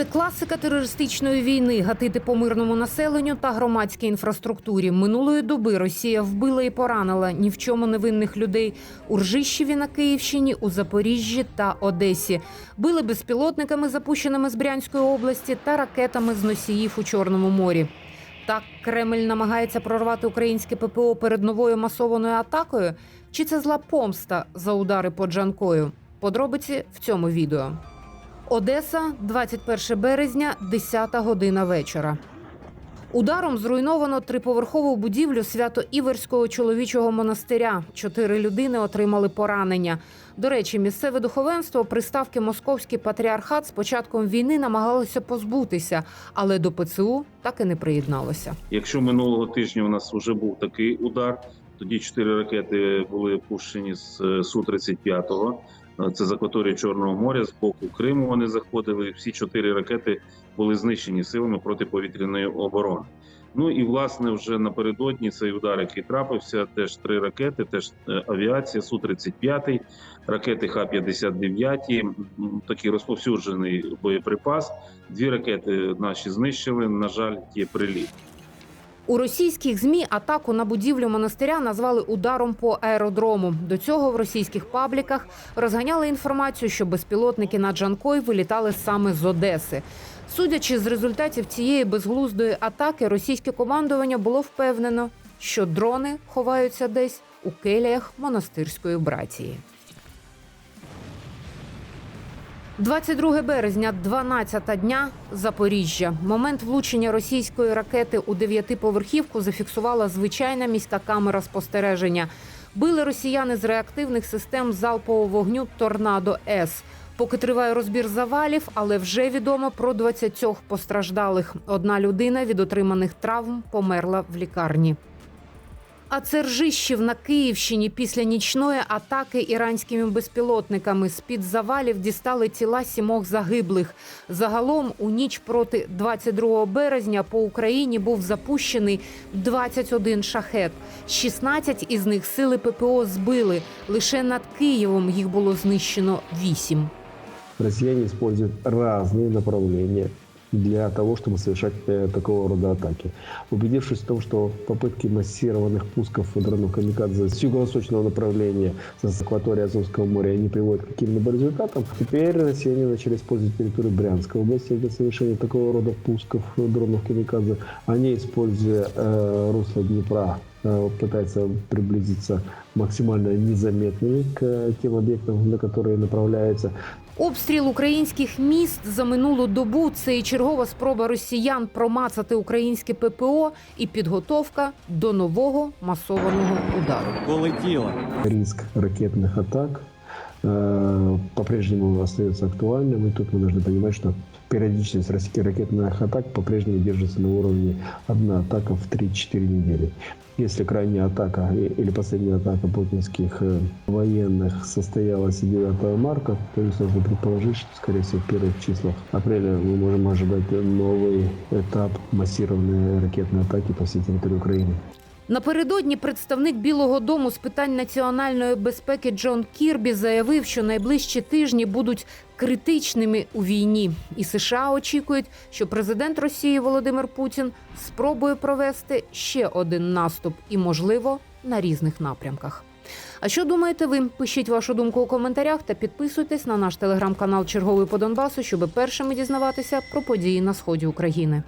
Це класика терористичної війни гатити по мирному населенню та громадській інфраструктурі. Минулої доби Росія вбила і поранила ні в чому невинних людей у Ржищеві на Київщині, у Запоріжжі та Одесі. Били безпілотниками, запущеними з Брянської області, та ракетами з носіїв у Чорному морі. Так Кремль намагається прорвати українське ППО перед новою масованою атакою? Чи це зла помста за удари по Джанкою? Подробиці в цьому відео. Одеса, 21 березня, 10 година вечора. Ударом зруйновано триповерхову будівлю Свято-Іверського чоловічого монастиря. Чотири людини отримали поранення. До речі, місцеве духовенство приставки Московський патріархат з початком війни намагалося позбутися, але до ПЦУ так і не приєдналося. Якщо минулого тижня у нас вже був такий удар, тоді чотири ракети були пущені з су 35 Це з акваторії Чорного моря, з боку Криму вони заходили. Всі чотири ракети були знищені силами протиповітряної оборони. Ну і власне вже напередодні цей удар, який трапився, теж три ракети, теж е, авіація су 35 ракети Х-59, м, такий розповсюджений боєприпас. Дві ракети наші знищили. На жаль, є приліт. У російських змі атаку на будівлю монастиря назвали ударом по аеродрому. До цього в російських пабліках розганяли інформацію, що безпілотники над Джанкой вилітали саме з Одеси. Судячи з результатів цієї безглуздої атаки, російське командування було впевнено, що дрони ховаються десь у келіях монастирської братії. 22 березня, 12 дня, Запоріжжя. Момент влучення російської ракети у дев'ятиповерхівку зафіксувала звичайна міська камера спостереження. Били росіяни з реактивних систем залпового вогню Торнадо С. Поки триває розбір завалів, але вже відомо про 20 постраждалих. Одна людина від отриманих травм померла в лікарні. А це Ржищів на Київщині після нічної атаки іранськими безпілотниками з під завалів дістали тіла сімох загиблих. Загалом у ніч проти 22 березня по Україні був запущений 21 шахет. 16 із них сили ППО збили. Лише над Києвом їх було знищено 8. Россияне используют разные направления для того, чтобы совершать э, такого рода атаки. Убедившись в том, что попытки массированных пусков дронов «Камикадзе» с юго-восточного направления, с акватории Азовского моря, не приводят к каким-либо результатам, теперь россияне начали использовать территорию Брянской области для совершения такого рода пусков дронов «Камикадзе». Они, используя э, русло Днепра, э, пытаются приблизиться максимально незаметными к э, тем объектам, на которые направляются. Обстріл українських міст за минулу добу це і чергова спроба росіян промацати українське ППО і підготовка до нового масованого удару. Полетіло. риск ракетних атак э, по-прежнему остается актуальным. И тут мы должны понимать, что периодичность ракетных атак по-прежнему держится на уровне одна атака в 3-4 недели. Если крайняя атака или последняя атака путинских э, военных состоялась 9 марта, то есть нужно предположить, что, скорее всего, в первых числах апреля мы можем ожидать новый этап массированной ракетной атаки по всей территории Украины. Напередодні представник Білого Дому з питань національної безпеки Джон Кірбі заявив, що найближчі тижні будуть критичними у війні, і США очікують, що президент Росії Володимир Путін спробує провести ще один наступ і, можливо, на різних напрямках. А що думаєте ви? Пишіть вашу думку у коментарях та підписуйтесь на наш телеграм-канал Черговий по Донбасу, щоб першими дізнаватися про події на сході України.